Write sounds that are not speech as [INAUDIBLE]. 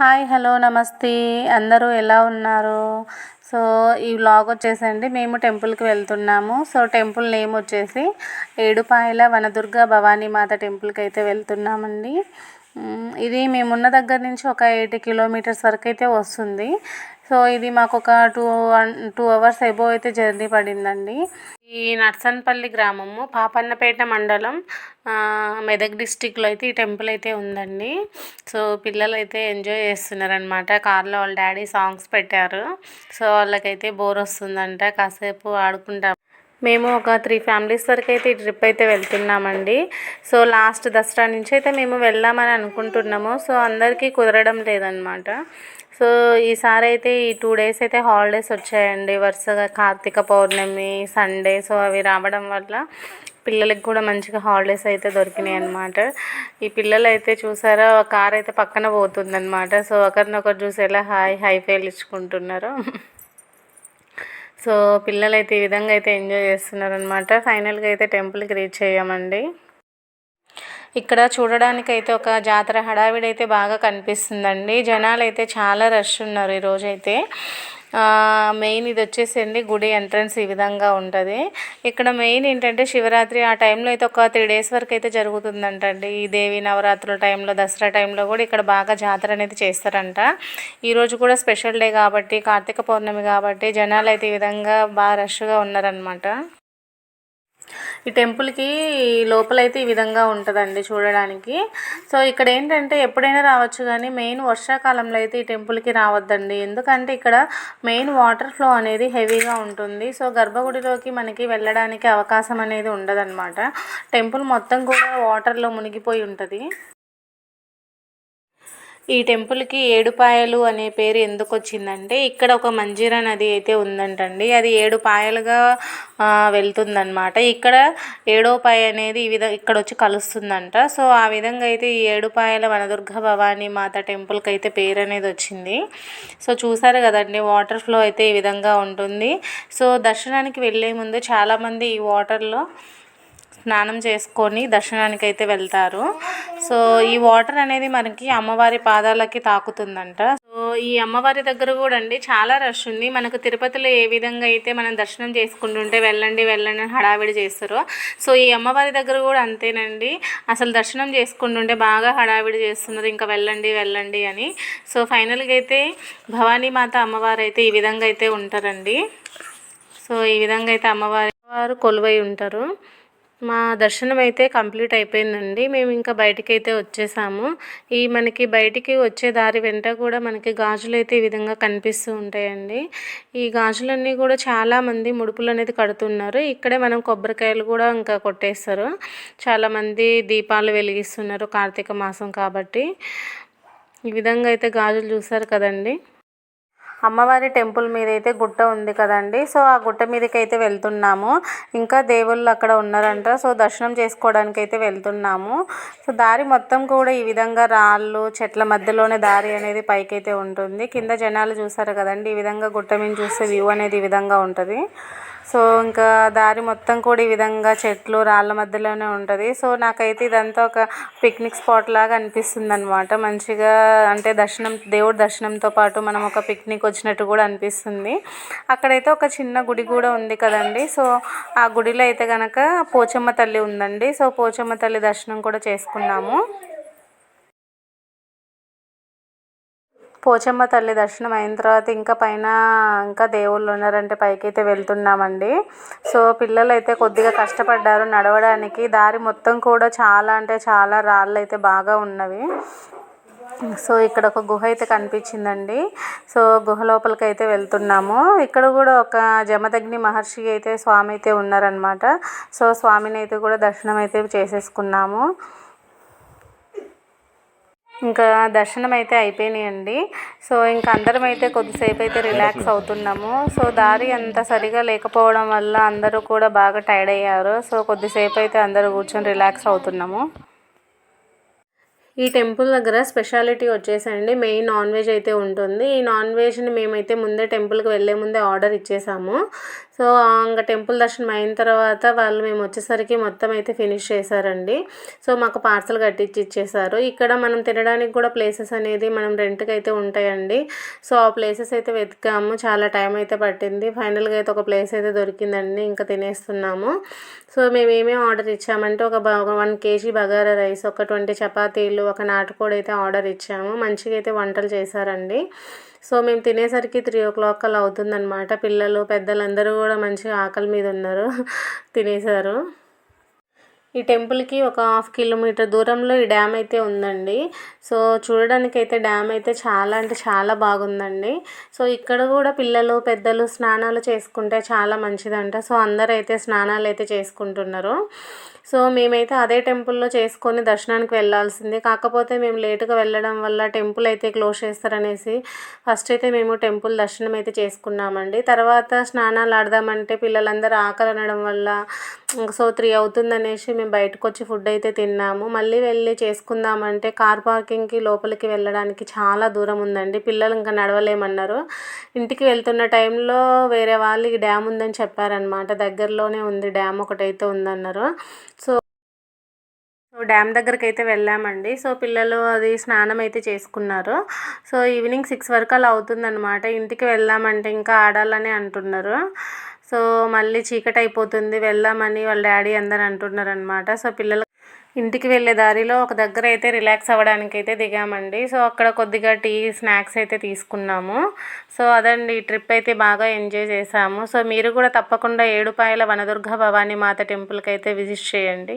Hi hello నమస్తే. అందరూ ఎలా ఉన్నారు? సో ఈ వ్లాగ్ వచ్చేసండి. మేము టెంపుల్కి వెళ్తున్నాము. సో టెంపుల్ నేమ్ వచ్చేసి ఏడుపాయల వనదుర్గ భవానీ మాత టెంపుల్కి అయితే వెళ్తున్నామండి. ఇది మేమున్న దగ్గర నుంచి ఒక ఎయిటీ కిలోమీటర్స్ వరకు అయితే వస్తుంది. సో ఇది మాకు ఒక టూ టూ అవర్స్ ఎబో అయితే జర్నీ పడిందండి. ఈ నర్సన్పల్లి గ్రామము పాపన్నపేట మండలం మెదక్ డిస్టిక్లో అయితే ఈ టెంపుల్ అయితే ఉందండి. సో పిల్లలు అయితే ఎంజాయ్ చేస్తున్నారనమాట కార్లో వాళ్ళ డాడీ సాంగ్స్ పెట్టారు. సో వాళ్ళకైతే బోర్ వస్తుందంట. కాసేపు ఆడుకుంటాం మేము ఒక త్రీ ఫ్యామిలీస్ వరకు అయితే ఈ ట్రిప్ అయితే వెళ్తున్నామండి. సో లాస్ట్ దసరా నుంచి అయితే మేము వెళ్దామని అనుకుంటున్నాము. సో అందరికీ కుదరడం లేదనమాట సో ఈసారి అయితే ఈ టూ డేస్ అయితే హాలిడేస్ వచ్చాయండి. వరుసగా కార్తీక పౌర్ణమి సండే సో అవి రావడం వల్ల పిల్లలకి కూడా మంచిగా హాలిడేస్ అయితే దొరికినాయి అనమాట ఈ పిల్లలు అయితే చూసారా ఒక కార్ అయితే పక్కన పోతుందన్నమాట. సో ఒకరినొకరు చూసి ఎలా హాయ్ హై ఫైల్ ఇచ్చుకుంటున్నారు. సో పిల్లలు అయితే ఈ విధంగా అయితే ఎంజాయ్ చేస్తున్నారు అనమాట ఫైనల్గా అయితే టెంపుల్కి రీచ్ అయ్యామండి. ఇక్కడ చూడడానికి అయితే ఒక జాతర హడావిడి అయితే బాగా కనిపిస్తుందండి. జనాలు అయితే చాలా రష్ ఉన్నారు ఈరోజు అయితే మెయిన్ ఇది వచ్చేసండి గుడి ఎంట్రన్స్ ఈ విధంగా ఉంటుంది. ఇక్కడ మెయిన్ ఏంటంటే శివరాత్రి ఆ టైంలో అయితే ఒక త్రీ డేస్ వరకు అయితే జరుగుతుందంటండి. ఈ దేవి నవరాత్రుల టైంలో దసరా టైంలో కూడా ఇక్కడ బాగా జాతర అనేది చేస్తారంట. ఈరోజు కూడా స్పెషల్ డే కాబట్టి కార్తీక పౌర్ణమి కాబట్టి జనాలు అయితే ఈ విధంగా బాగా రష్గా ఉన్నారనమాట ఈ టెంపుల్కి లోపలైతే ఈ విధంగా ఉంటుందండి చూడడానికి. సో ఇక్కడ ఏంటంటే ఎప్పుడైనా రావచ్చు కానీ మెయిన్ వర్షాకాలంలో అయితే ఈ టెంపుల్కి రావద్దండి. ఎందుకంటే ఇక్కడ మెయిన్ వాటర్ ఫ్లో అనేది హెవీగా ఉంటుంది. సో గర్భగుడిలోకి మనకి వెళ్ళడానికి అవకాశం అనేది ఉండదన్నమాట. టెంపుల్ మొత్తం కూడా వాటర్లో మునిగిపోయి ఉంటుంది. ఈ టెంపుల్కి ఏడుపాయలు అనే పేరు ఎందుకు వచ్చిందంటే ఇక్కడ ఒక మంజీరా నది అయితే ఉందంటండి. అది ఏడు పాయలుగా వెళ్తుందనమాట ఇక్కడ ఏడో పాయ అనేది ఈ విధ ఇక్కడ వచ్చి కలుస్తుందంట. సో ఆ విధంగా అయితే ఈ ఏడుపాయల వనదుర్గ భవానీ మాత టెంపుల్కి అయితే పేరు అనేది వచ్చింది సో చూసారు కదండి వాటర్ ఫ్లో అయితే ఈ విధంగా ఉంటుంది. సో దర్శనానికి వెళ్ళే ముందు చాలామంది ఈ వాటర్లో స్నానం చేసుకొని దర్శనానికి అయితే వెళ్తారు. సో ఈ వాటర్ అనేది మనకి అమ్మవారి పాదాలకి తాకుతుందంట. సో ఈ అమ్మవారి దగ్గర కూడా అండి చాలా రష్ ఉంది. మనకు తిరుపతిలో ఏ విధంగా అయితే మనం దర్శనం చేసుకుంటుంటే వెళ్ళండి వెళ్ళండి అని హడావిడి చేస్తారో సో ఈ అమ్మవారి దగ్గర కూడా అంతేనండి. అసలు దర్శనం చేసుకుంటుంటే బాగా హడావిడి చేస్తున్నారు. ఇంకా వెళ్ళండి వెళ్ళండి అని. సో ఫైనల్గా అయితే భవానీ మాత అమ్మవారు అయితే ఈ విధంగా అయితే ఉంటారండి. సో ఈ విధంగా అయితే అమ్మవారి వారు కొలువై ఉంటారు. మా దర్శనం అయితే కంప్లీట్ అయిపోయిందండి. మేము ఇంకా బయటికి అయితే వచ్చేసాము. ఈ మనకి బయటికి వచ్చే దారి వెంట కూడా మనకి గాజులు అయితే ఈ విధంగా కనిపిస్తూ ఉంటాయండి. ఈ గాజులన్నీ కూడా చాలామంది ముడుపులు అనేది కడుతున్నారు. ఇక్కడే మనం కొబ్బరికాయలు కూడా ఇంకా కొట్టేస్తారు. చాలామంది దీపాలు వెలిగిస్తున్నారు కార్తీక మాసం కాబట్టి. ఈ విధంగా అయితే గాజులు చూసారు కదండి. అమ్మవారి టెంపుల్ మీద అయితే గుట్ట ఉంది కదండి. సో ఆ గుట్ట మీదకి అయితే వెళ్తున్నాము. ఇంకా దేవుళ్ళు అక్కడ ఉన్నారంట. సో దర్శనం చేసుకోవడానికి అయితే వెళ్తున్నాము. సో దారి మొత్తం కూడా ఈ విధంగా రాళ్ళు చెట్ల మధ్యలోనే దారి అనేది పైకి అయితే ఉంటుంది. కింద జనాలు చూసారు కదండి. ఈ విధంగా గుట్ట మీద చూస్తే వ్యూ అనేది ఈ విధంగా ఉంటుంది. సో ఇంకా దారి మొత్తం కూడా ఈ విధంగా చెట్లు రాళ్ళ మధ్యలోనే ఉంటుంది. సో నాకైతే ఇదంతా ఒక పిక్నిక్ స్పాట్ లాగా అనిపిస్తుంది అనమాట మంచిగా అంటే దర్శనం దేవుడి దర్శనంతో పాటు మనం ఒక పిక్నిక్ వచ్చినట్టు కూడా అనిపిస్తుంది. అక్కడైతే ఒక చిన్న గుడి కూడా ఉంది కదండి. సో ఆ గుడిలో అయితే కనుక పోచమ్మ తల్లి ఉందండి. సో పోచమ్మ తల్లి దర్శనం కూడా చేసుకున్నాము. పోచమ్మ తల్లి దర్శనం అయిన తర్వాత ఇంకా పైన ఇంకా దేవుళ్ళు ఉన్నారంటే పైకి అయితే వెళ్తున్నామండి. సో పిల్లలు అయితే కొద్దిగా కష్టపడ్డారు నడవడానికి. దారి మొత్తం కూడా చాలా అంటే చాలా రాళ్ళు అయితే బాగా ఉన్నవి. సో ఇక్కడ ఒక గుహ అయితే కనిపించిందండి. సో గుహ లోపలికి అయితే వెళ్తున్నాము. ఇక్కడ కూడా ఒక జమదగ్ని మహర్షి అయితే స్వామి అయితే ఉన్నారనమాట సో స్వామిని అయితే కూడా దర్శనం అయితే చేసేసుకున్నాము. ఇంకా దర్శనం అయితే అయిపోయినాయండి. సో ఇంకా అందరం అయితే కొద్దిసేపు అయితే రిలాక్స్ అవుతున్నాము. సో దారి అంత సరిగా లేకపోవడం వల్ల అందరూ కూడా బాగా టైర్డ్ అయ్యారు. సో కొద్దిసేపు అయితే అందరూ కూర్చొని రిలాక్స్ అవుతున్నాము. ఈ టెంపుల్ దగ్గర స్పెషాలిటీ వచ్చేసండి. మెయిన్ నాన్ వెజ్ అయితే ఉంటుంది. ఈ నాన్ వెజ్ని మేమైతే ముందే టెంపుల్కి వెళ్ళే ముందే ఆర్డర్ ఇచ్చేసాము. సో ఇంకా టెంపుల్ దర్శనం అయిన తర్వాత వాళ్ళు మేము వచ్చేసరికి మొత్తం అయితే ఫినిష్ చేశారండి. సో మాకు పార్సల్ కట్టించి ఇచ్చేసారు. ఇక్కడ మనం తినడానికి కూడా ప్లేసెస్ అనేది మనం రెంట్కి అయితే ఉంటాయండి. సో ఆ ప్లేసెస్ అయితే వెతికాము. చాలా టైం అయితే పట్టింది. ఫైనల్గా అయితే ఒక ప్లేస్ అయితే దొరికిందండి. ఇంకా తినేస్తున్నాము. సో మేము ఏమేమి ఆర్డర్ ఇచ్చామంటే ఒక వన్ కేజీ బగారా రైస్ ఒక ట్వంటీ చపాతీలు ఒక నాటుకోడి అయితే ఆర్డర్ ఇచ్చాము. మంచిగా అయితే వంటలు చేశారండి. సో మేము తినేసరికి త్రీ ఓ క్లాక్ అలా అవుతుందన్నమాట. పిల్లలు పెద్దలందరూ కూడా మంచిగా ఆకలి మీద ఉన్నారు. [LAUGHS] తినేశారు ఈ టెంపుల్కి ఒక హాఫ్ కిలోమీటర్ దూరంలో ఈ డ్యామ్ అయితే ఉందండి. సో చూడడానికి అయితే డ్యామ్ అయితే చాలా అంటే చాలా బాగుందండి. సో ఇక్కడ కూడా పిల్లలు పెద్దలు స్నానాలు చేసుకుంటే చాలా మంచిదంట. సో అందరూ అయితే స్నానాలు అయితే చేసుకుంటున్నారు. సో మేమైతే అదే టెంపుల్లో చేసుకొని దర్శనానికి వెళ్ళాల్సిందే. కాకపోతే మేము లేటుగా వెళ్ళడం వల్ల టెంపుల్ అయితే క్లోజ్ చేస్తారనేసి ఫస్ట్ అయితే మేము టెంపుల్ దర్శనం అయితే చేసుకున్నామండి. తర్వాత స్నానాలు ఆడదామంటే పిల్లలందరూ ఆకలి అనడం వల్ల సో త్రీ అవుతుందనేసి మేము బయటకు వచ్చి ఫుడ్ అయితే తిన్నాము. మళ్ళీ వెళ్ళి చేసుకుందామంటే కార్ పార్కింగ్కి లోపలికి వెళ్ళడానికి చాలా దూరం ఉందండి. పిల్లలు ఇంకా నడవలేమన్నారు. ఇంటికి వెళ్తున్న టైంలో వేరే వాళ్ళు డ్యామ్ ఉందని చెప్పారనమాట దగ్గరలోనే ఉంది డ్యామ్ ఒకటైతే ఉందన్నారు. డ్యామ్ దగ్గరికి అయితే వెళ్ళామండి. సో పిల్లలు అది స్నానం అయితే చేసుకున్నారు. సో ఈవినింగ్ సిక్స్ వరకు అలా అవుతుందన్నమాట. ఇంటికి వెళ్దామంటే ఇంకా ఆడాలని అంటున్నారు. సో మళ్ళీ చీకటి అయిపోతుంది వెళ్దామని వాళ్ళ డాడీ అందరు అంటున్నారు అనమాట సో పిల్లలు ఇంటికి వెళ్ళే దారిలో ఒక దగ్గర అయితే రిలాక్స్ అవ్వడానికి అయితే దిగామండి. సో అక్కడ కొద్దిగా టీ స్నాక్స్ అయితే తీసుకున్నాము. సో అదండి ట్రిప్ అయితే బాగా ఎంజాయ్ చేసాము. సో మీరు కూడా తప్పకుండా ఏడుపాయల వనదుర్గ భవానీ మాత టెంపుల్కి అయితే విజిట్ చేయండి.